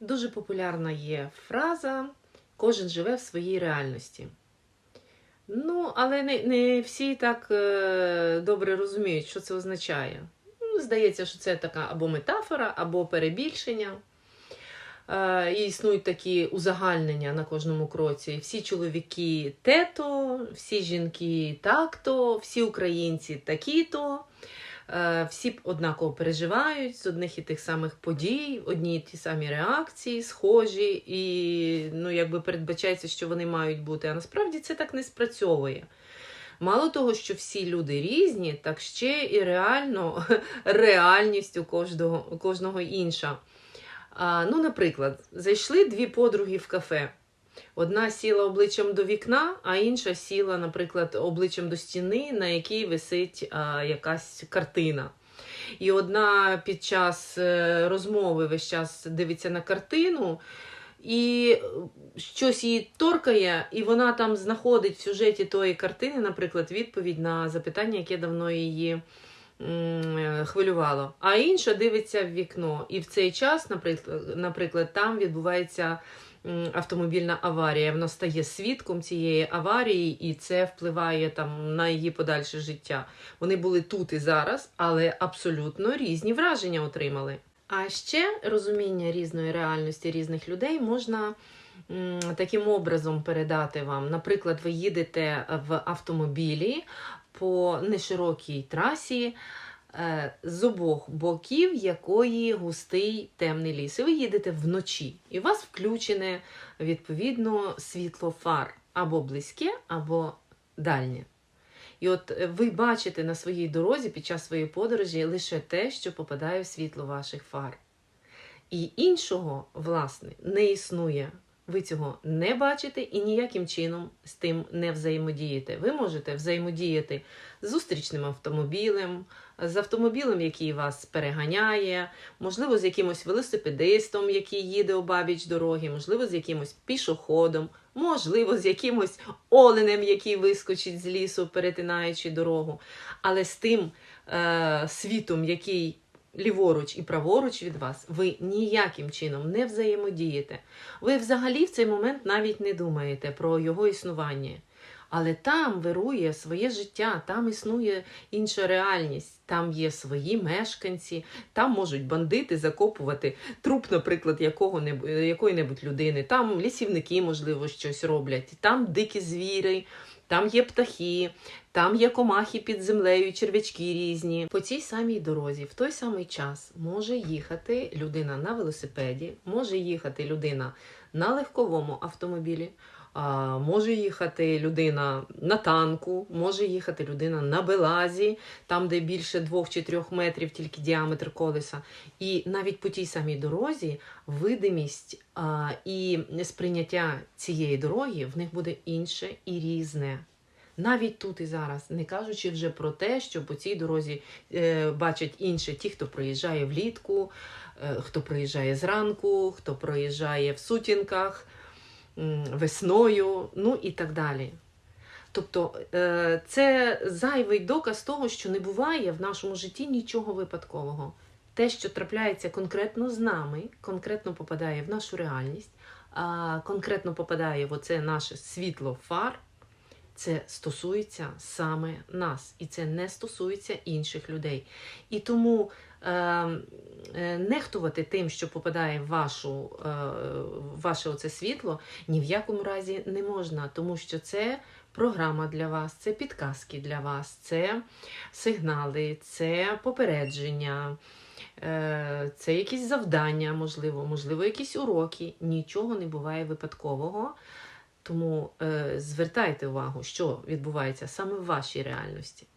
Дуже популярна є фраза Кожен живе в своїй реальності. Ну, але не, не всі так е, добре розуміють, що це означає. Ну, здається, що це така або метафора, або перебільшення. Е, і існують такі узагальнення на кожному кроці. Всі чоловіки тето, всі жінки так-то, всі українці такі-то. Е, Всі однаково переживають з одних і тих самих подій, одні і ті самі реакції, схожі, і ну, якби передбачається, що вони мають бути. А насправді це так не спрацьовує. Мало того, що всі люди різні, так ще і реально реальність у кожного, у кожного інша. А, ну, наприклад, зайшли дві подруги в кафе. Одна сіла обличчям до вікна, а інша сіла, наприклад, обличчям до стіни, на якій висить а, якась картина. І одна під час е, розмови весь час дивиться на картину, і щось її торкає, і вона там знаходить в сюжеті тої картини, наприклад, відповідь на запитання, яке давно її хвилювало. А інша дивиться в вікно. І в цей час, наприклад, там відбувається автомобільна аварія. Вона стає свідком цієї аварії, і це впливає там на її подальше життя. Вони були тут і зараз, але абсолютно різні враження отримали. А ще розуміння різної реальності різних людей можна таким образом передати вам. Наприклад, ви їдете в автомобілі по неширокій трасі. е, З обох боків якої густий темний ліс. І ви їдете вночі, і у вас включене відповідно світло фар або близьке, або дальнє. І от е, ви бачите на своїй дорозі під час своєї подорожі лише те, що попадає в світло ваших фар. І іншого, власне, не існує. Ви цього не бачите і ніяким чином з тим не взаємодієте. Ви можете взаємодіяти з зустрічним автомобілем, з автомобілем, який вас переганяє, можливо, з якимось велосипедистом, який їде обабіч дороги, можливо, з якимось пішоходом, можливо, з якимось оленем, який вискочить з лісу, перетинаючи дорогу. Але з тим е, світом, який ліворуч і праворуч від вас, ви ніяким чином не взаємодієте. Ви взагалі в цей момент навіть не думаєте про його існування. Але там вирує своє життя, там існує інша реальність, там є свої мешканці, там можуть бандити закопувати труп, наприклад, якого-небудь- якої-небудь людини, там лісівники, можливо, щось роблять, там дикі звіри, там є птахи, там є комахи під землею, черв'ячки різні. По цій самій дорозі в той самий час може їхати людина на велосипеді, може їхати людина на легковому автомобілі, може їхати людина на танку, може їхати людина на белазі, там, де більше двох чи трьох метрів тільки діаметр колеса. І навіть по тій самій дорозі видимість а, і сприйняття цієї дороги в них буде інше і різне. Навіть тут і зараз, не кажучи вже про те, що по цій дорозі е, бачать інші ті, хто проїжджає влітку, е, хто проїжджає зранку, хто проїжджає в сутінках, весною, ну і так далі. Тобто е, це зайвий доказ того, що не буває в нашому житті нічого випадкового. Те, що трапляється конкретно з нами, конкретно попадає в нашу реальність, конкретно попадає в оце наше світло фар, це стосується саме нас, і це не стосується інших людей. І тому е, е, нехтувати тим, що попадає в, вашу, е, ваше оце світло, ні в якому разі не можна, тому що це програма для вас, це підказки для вас, це сигнали, це попередження. Е, Це якісь завдання, можливо, можливо, якісь уроки. Нічого не буває випадкового. Тому е, звертайте увагу, що відбувається саме в вашій реальності.